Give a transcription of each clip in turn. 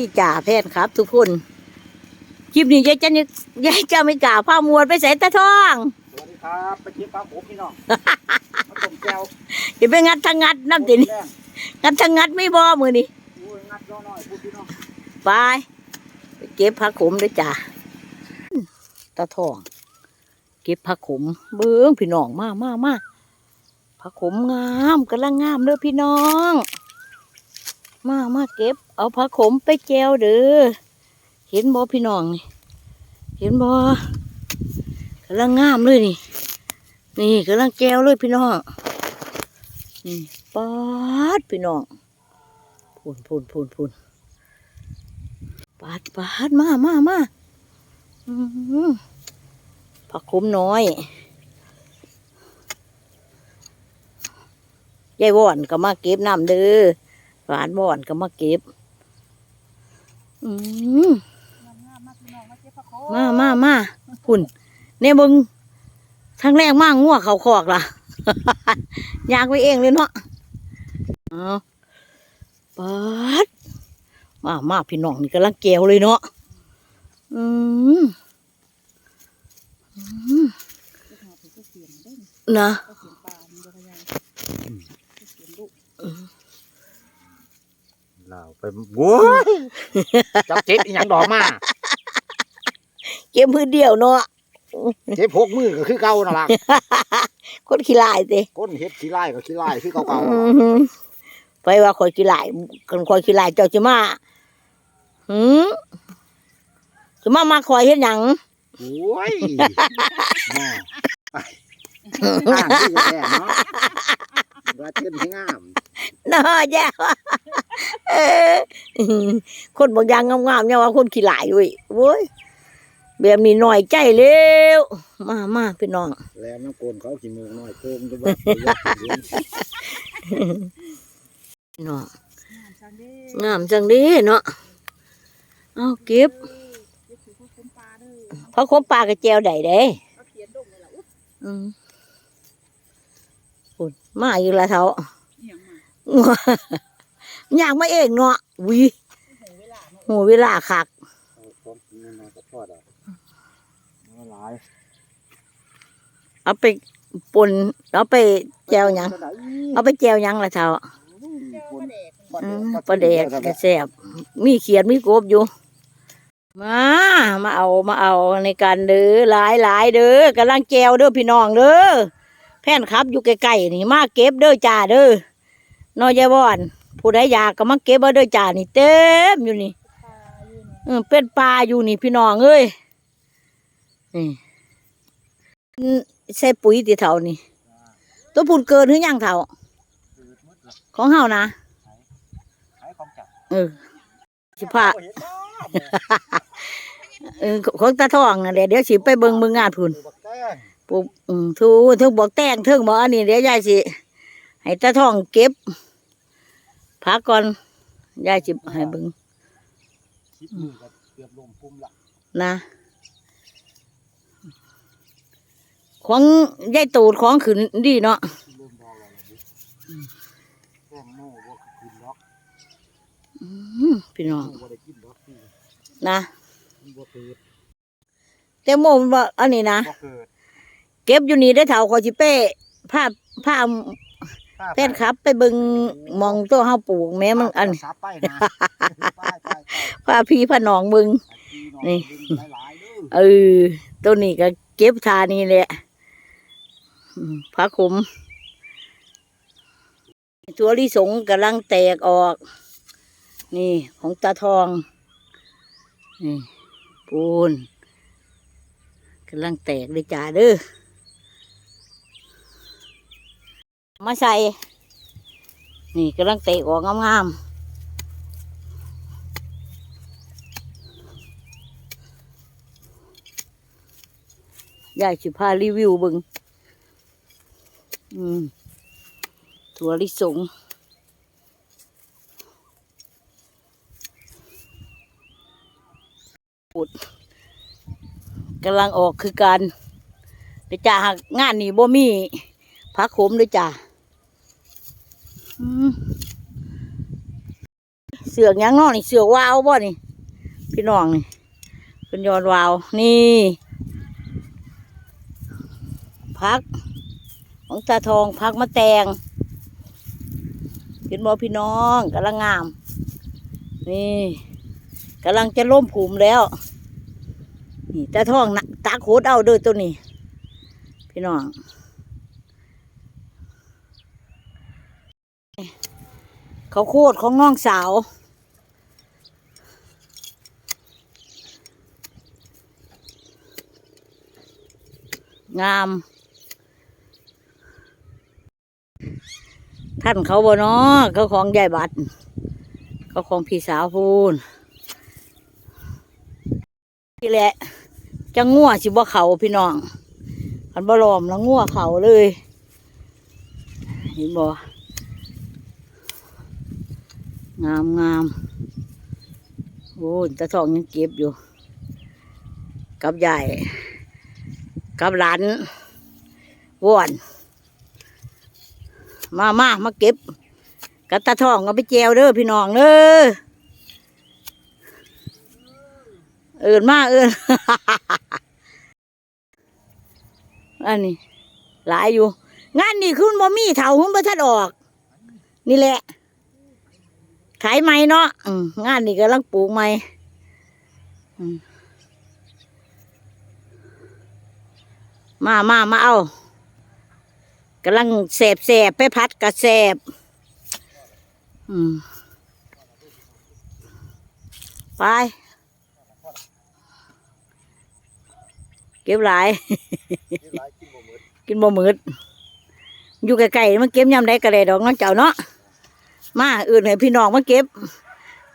ดีจ่าแพทย์ครับ ทุกคน คลิปนี้ยายจะนึกยายจะไม่กล่าวผ้ามวลไปใส่ตาทอง สวัสดีครับไปกินปลาผมพี่น้องมาต้มแก้วอย่าไปงัดทางงัดน้ำตินี่แรงงัดทางงัดไม่บ่มือนี่อุ้ยงัดน้อยๆพูดพี่น้องไปไปเก็บผักขมด้วยจ้าตาทอง เก็บผักขมเบิ้งพี่น้องมามามาผักขมงามกำลังงามเด้อพี่น้อง มามาเก็บ เอาผักขมไปแจวเด้อเห็นบ่พี่น้องนี่เห็นบ่กำลังงามเลยนี่ นี่กำลังแจวเลยพี่น้องนี่ปาดพี่น้องพูนพูนพูนพูนปาดปาดมามามาผักขมน้อยยายว่อนก็มาเก็บน้ำเด้อ หวานว่อนก็มาเก็บ อืมมามามาหุ่นเนี่ยมึงทางแรกมากงัวเขาคอกล่ะอยากไปเองเลยเนาะเอาปัดมามาพี่น้องนี่กำลังแกวเลยเนาะอืมอืมนะ เหล่า ไปโว้ยจับเจ็บอีหยังดอกมาเก็บพื้นเดียวเนาะเจ็บพกมือก็คือเก่านั่นล่ะคนขี้ลายสิก้นเฮ็ดขี้ไล่ก็ขี้ไล่คือเก่าอือหือไปว่าคอยขี้ลายคนคอยขี้ลายเจ้าจะมาหืมจะมามาคอยเฮ็ดหยังๆโอ้ยแม่ไปอ่างที่แท้เนาะว่าเต้นให้งามน่าแย่ว่ะเออ คนบางอย่างงามๆเนี่ยว่าคนขี้หลายเว้ยโว้ยแบบนี้หน่อยใจเร็วมามาพี่น้องแล้วน้ำโกนเขาขี้มูกน้อยโกงจะแบบพี่น้องงามจังเดีเนาะเอาเก็บเพราะคมปลากระเจียวได้เด้อืมปุ่นมาอีกแล้วเท่าอยากมาเองเนาะ วิหัวเวลาคักเอาของกินน้อยๆก็พอดอกเอาหลายเอาไปปนเอาไปแจวหยังเอาไปแจวหยังละเท่าอืมปลาแดกกระแสบมีเขียดมีกบอยู่ มา มาเอามาเอาในการเด้อหลายหลายเด้อกำลังแจวเด้อพี่น้องเด้อแผ่นครับอยู่ใกล้ๆนี่มาเก็บเด้อจ่าเด้อน้อยยายบอน ผู้ใดอยากก็มาเก็บเอาเด้อจ่านี่เต็มอยู่นี่เออเป็นปลาอยู่นี่พี่น้องเอ้ยนี่อืมใส่ปุ๋ยติเท่านี่ ตัวพุ่นเกินหรือยังเท่าของเฮานะขายของจับเออสิพาเออของตาทองนั่นแหละเดี๋ยวสิไปเบิ่งเบิ่งงานพุ่นบักแต้งปุ๊บอืมทูเทิงบอกแตงเทิงบอกอันนี้เดี๋ยวยายสิให้ตาทองเก็บ พักก่อนยายสิให้เบิ่งคิดมือก็เกือบลมพุ่มละนะของยายตูดของขึ้นดีเนาะลมดอกอะไรบุแต้งโม่บ่กินดอกอืมพี่น้อง โม่บ่ได้กินดอกพี่นะมันบ่เกิดแต่โมมันบอกอันนี้นะ บ่เกิด เก็บอยู่นี่ได้เท่าขอจิเป้ผ้าผ้า แพนครับ ไปเบิงหมองตัวเฮาปลูกแม้มันอันสาไปนะไปไปไปพาพี่พาน้องเบิงนี่นี่หลายๆเด้อเออตัวนี้ก็เก็บทานี่แหละอืมพระคุมตัวลิสงกำลังแตกออก นี่ของตาทอง นี่ปูนกำลังแตกเลยจ้าเด้อ มาใส่ นี่กำลังแตกออกงามๆยายสิพารีวิวบึง อืม ถั่วลิสงกำลังออกคือการเดี๋ยวจ้าหากงานนี่บ่มีพักขมด้วยจ้า อืมสิสือกยังนอนี่เสือกวาวบ่นี่ พี่น้องนี่เป็นยอดวาว นี่พัก ของตาทองพักมะแตงเห็นบ่พี่น้องกำลังงาม นี่กำลังจะล่มผุมแล้ว นี่ตาทองนะตาโคดเอาเด้อตัวนี้ พี่น้อง เขาโคตรของน้องสาว งาม ท่านเขาบ่เนาะเขาของยายบัตรเขาของพี่สาวพูนนี่แหละจะง่วสิบ่เขาพี่น้องคันบ่ลอมแล้วง่วเขาเลยเห็นบ่ งามงามโอ้ตาทองยังเก็บอยู่ กับใหญ่ กับหลานวอนมามามาเก็บกระตาทองเอาไปแจวเด้อพี่น้องเด้อเอินมาเอินอันนี้ หลายอยู่ งานนี่คุณบ่มีเถาหุ่นบ่ทัดออก นี่แหละ ขายไหมเนาะอืมงานนี่กำลังปลูกไหมอืมมามามาเอากำลังแสบแสบไปพัดกระแสบอืมไป เก็บหลาย กินบ่หมืดอยู่ไกลๆมาเก็บยำได้กระเดดอกเน้องเจ้าเนาะ มาอื่นให้พี่น้องมาเก็บ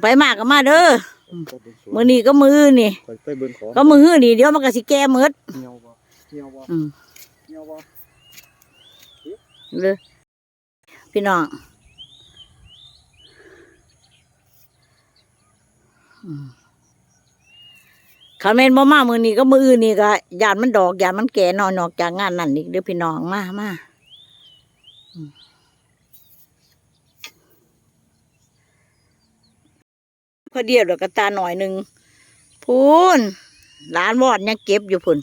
ไปมากก็มาเด้อมือนี้ก็มือนี่ไปเบิ่งของก็มือนี่เดี๋ยวมันก็สิแก้หมืดเหี่ยวบ่เหี่ยวบ่อืมเหี่ยวบ่เลยพี่น้องอืมคันแม่นบ่มามือนี้ก็มืออื่นนี่ก็ยานมันดอกยานมันแก่นอนออกจากงานนั่นอีกเด้อพี่น้องมามาอืม พอเดียวเดี๋ยวก็ตาหน่อยหนึ่งพูนหลานวอดยังเก็บอยู่พุ่น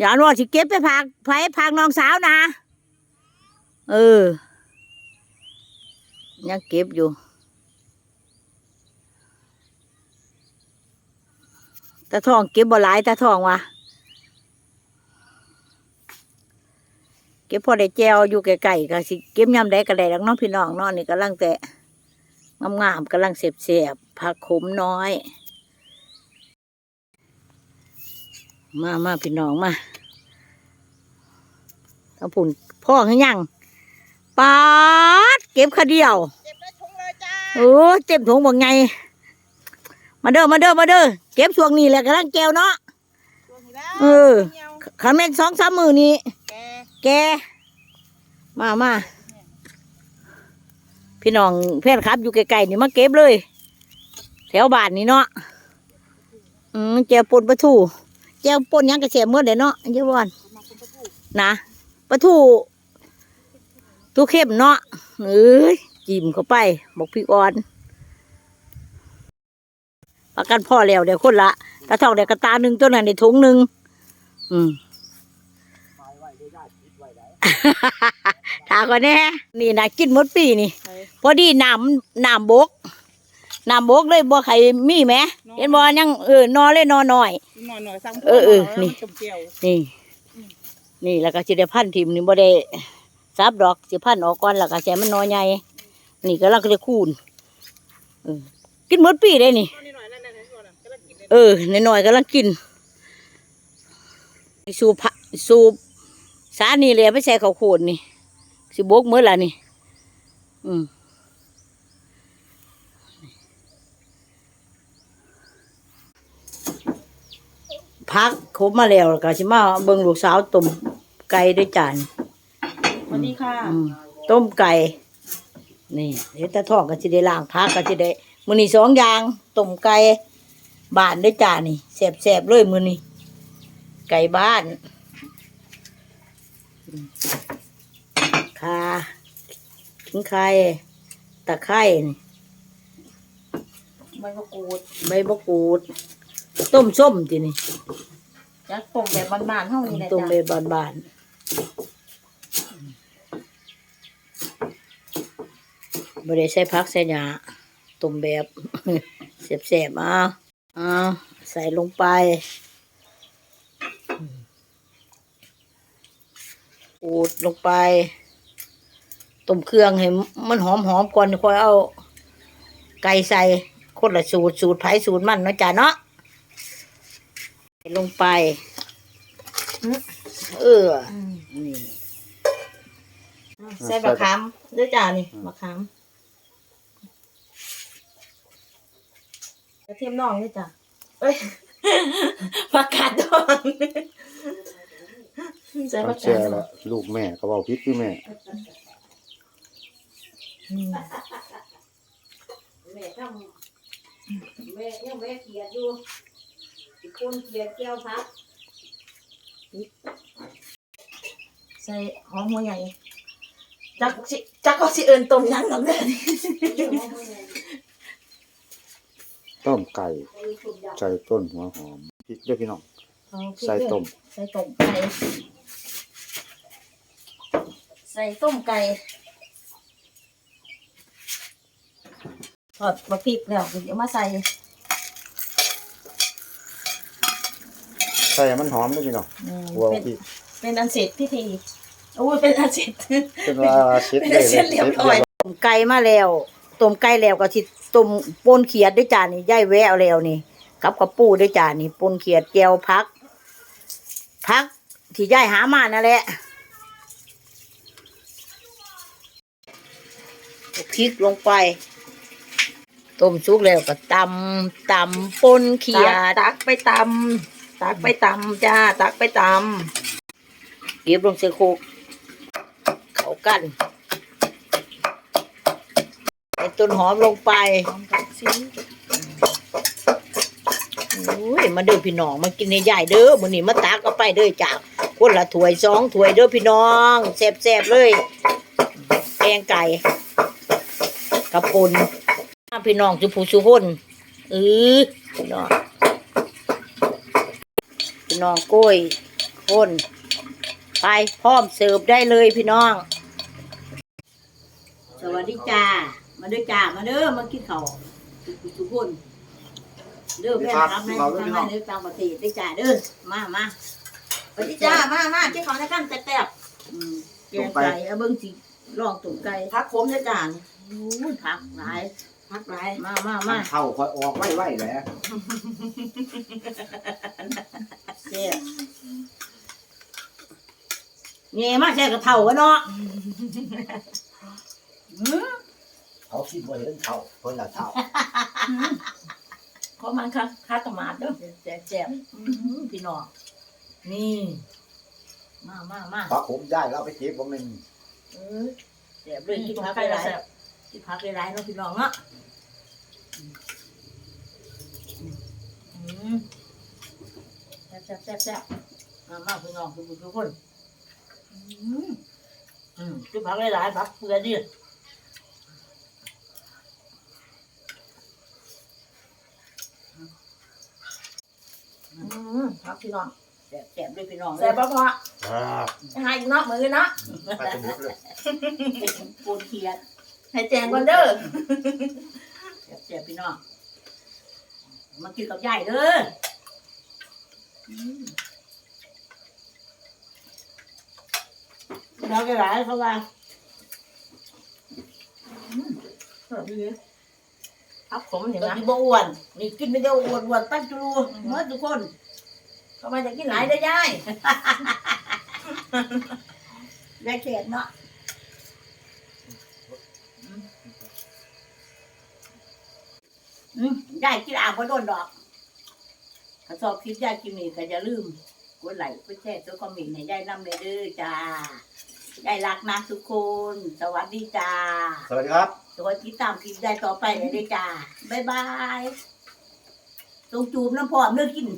หลานวอดสิเก็บไปพักไปพักน้องสาวนะ เออยังเก็บอยู่ตาทองเก็บบ่หลายตาทองวะเก็บพอได้แจวอยู่ไกลๆก็สิเก็บยำได้ก็ได้แล้วน้องพี่น้องนาะนี่กำลังแต่ งามๆกำลังเสียบๆผักขมน้อย มามาพี่น้องมาทำผุนพ่อให้ยังปาดเก็บขาเดียวเก็บได้ถุงเลยจ้าโอ้เจ็บถุงบอกไง มาเด้อมาเด้อมาเด้อเก็บช่วงนี้แหละกำลังแก้วเนาะตัวนี้แล้วเออเหี่ยวขันแม่นสองสามมือนี้แกแกมามา พี่น้องเพื่อนครับ อยู่ไกลๆนี่มาเก็บเลย แถวบ้านนี่เนาะอืมแจวปนปลาทูแจวปนยังกระเสียเมื่อเดี๋ยวเนาะเยาวันนะปลาทูตัวเข้มเนาะเอ้ยจิ้มเข้าไปบอกพี่อ่อนประกันพ่อแล้วเดี๋ยวคนละตาทองเดี๋ยวกระตาหนึ่งตัวนั้นในถุงหนึ่งอืม ถาก่อนแน่นี่นะกินหมดปีนี่ใช่พอดีน้ำน้ำบกน้ำบกเลยบ่ใครมีไหมเห็นบ่ยังเออนอเลยนอหน่อยหน่อยหน่อยๆสั่งเออเออนี่จมเจียวนี่ นี่แล้วก็สิได้พันทิมนี่บ่ได้ซับดอกสิพันออกก่อนแล้วก็ใช้มันนอใหญ่นี่ก็ลังจะคูณเออกินหมดปีได้นี่ตอนนี้หน่อยนั่นนั่นนั่นนั่นกำลังกินเลยเออหน่อยๆกำลังกิน สูบพะสูบ สานี่เลยไปใส่ข้าวโพดนี่ สิบกเมื่อละนี่ อืมพักครบมาแล้วแล้วก็สิมาเบิ่งลูกสาวต้มไก่ด้วยจานสวัสดีค่ะอืมต้มไก่ นี่เดี๋ยวตาทองก็จะได้ล้างพักก็จะได้มือนี่สองอย่างต้มไก่บ้านด้วยจานนี่แสบๆเลยมือนี่ไก่บ้านอืม ข่าขิงไข่ตะไคร้นี่ใบมะกรูดใบมะกรูด ต้มส้มทีนี่จักต้มแบบบานๆเท่านี้แหละต้มจ้ะเลยบานๆบ่ได้ใส่ผักใส่หญ้าต้มแบบแซ่บๆเอาเอาใส่ลงไป อูดลงไปต้มเครื่องให้มันหอมๆก่อนค่อยเอา ไก่ใส่คนละสูตรสูตรไผสูตรมันเนาะจ้ะเนาะใส่ลงไป เอออืมนี่ใส่บะขามด้วยจ้านี่บะขามกระเทียมน่องด้วยจ้ะเอ้ยผักกาดดอง ใส่เอาผักแช่กาดดอละงลูกแม่ก็เว้าผิดคือแม่ อืมแม่ทำแม่ยังแม่เขียดอยู่อีกคนเขียดแก้วพักใส่หอมหัวใหญ่จักสิจักก็สิเอินต้มยังหรอกเด้อนี่ต้มไก่ใส่ต้นหัวหอมพริกด้วยพี่น้อง เอาพริกใส่ด้วยต้ม ใส่ต้มไก่ ใส่ต้มไก่ทอดบะพริกแล้วเดี๋ยวมาใส่ใส่ให้มันหอมด้วยพี่น้องอืมหัวเป็นพริกเป็นอันเสร็จพิธีโอ้ยเป็นอันเสร็จ เป็นว่าเช็ดเลยเช็ดเรียบร้อย ต้มไก่มาแล้วต้มไก่แล้วก็สิต้มปนเขียดด้วยจานนี่ย่ายแววแล้วนี่ กับกระปูด้วยจานนี่ปนเขียดแก้วพัก พักที่ย่ายหามานั่นแหละเอา พริกลงไป ต้มสุกแล้วก็ตำตำปนเขียดตักไปตำตักไปตำจ้า ตักไปตเก็บลงใส่โคกเข้ากันใส่ต้นหอมลงไปำหอมกับซีอุ้ยมาเด้อพี่น้องมากินในใหญ่เด้อมื้อนี้มาตักเอาไปเด้อจ้าคนละถ้วยสองถ้วยเด้อพี่น้องแซ่บๆเลยแกงไก่ กระปุนพี่น้องสุผู้สุคนเออพี่น้องพี่น้องกล้วยคนไปพร้อมเสิร์ฟได้เลยพี่น้อง สวัสดีจ้า มาเด้อจ้า มาเด้อมากินข้าวสุผู้สุคน เด้อแม่ครับแม่ทำให้เด้อต่างประเทศได้อจ้าเด้อ มามาสวัสดีจ้า มามาเจ้าของในกันแซ่บๆอืมแกงไก่เอาเบิ่งสิลองตุ่มไก่พักผมด้วยจ้าโอ้ย ผักหลายพักไรมามามัมานเข้าค่อยออกไว้ๆแหละแซ่บเงี้ยมาแช่กระเท่ากันเนาะอืมเขาคิดว่าเห็นเข้าเพิ่นละเท่าเพราะมันค่ะค่าตมาดเด้อแซ่บแซ่บๆอื้อหือพี่น้องนี่ มามามาพอผมได้แล้วไปเก็บบ่แม่นเออแซ่บเลยกินตรงผักไก่หละลาย แซ่บๆกินผักหลายๆเนาะพี่น้องเนาะอืมแซ่บแซ่บแซ่บแซ่บมามาพี่น้องทุกทุกคนอืมอืมกินผักหลายๆผักเปลือยดิอืมผักพี่น้องแซ่บแซ่บด้วยพี่น้องแซ่บปะพออ่าให้อีกเนาะมือเนาะ ไปจนหมดเลยปูนเขียด ให้แจงก่อนเด้อแซ่บๆพี่น้องมากินกับยายเด้ออืมเราจะหลายเขาว่าอืมแซ่บดีพักผมเห็นก็ไหมที่บ่อ้วนนี่กินไม่ได้อ้วนอ้วนตั้งจูรูเมื่อทุกคนทำไมจะกินหลายได้ย่ายได้เขตเนาะ อืมยายกินอาบก็โดนดอกถ้าชอบคลิปยายกินนี่ก็อย่าลืมกดไลค์กดแชร์ตัวคอมเมนต์ให้ยายนำเลยเด้อจ้ายายรักนะทุกคน สวัสดีจ้าสวัสดีครับ ตัวที่ตามคลิปยายต่อไปเลยเด้อจ้าบ๊ายบายตรงจูบน้ำพร้อมเลิกกิน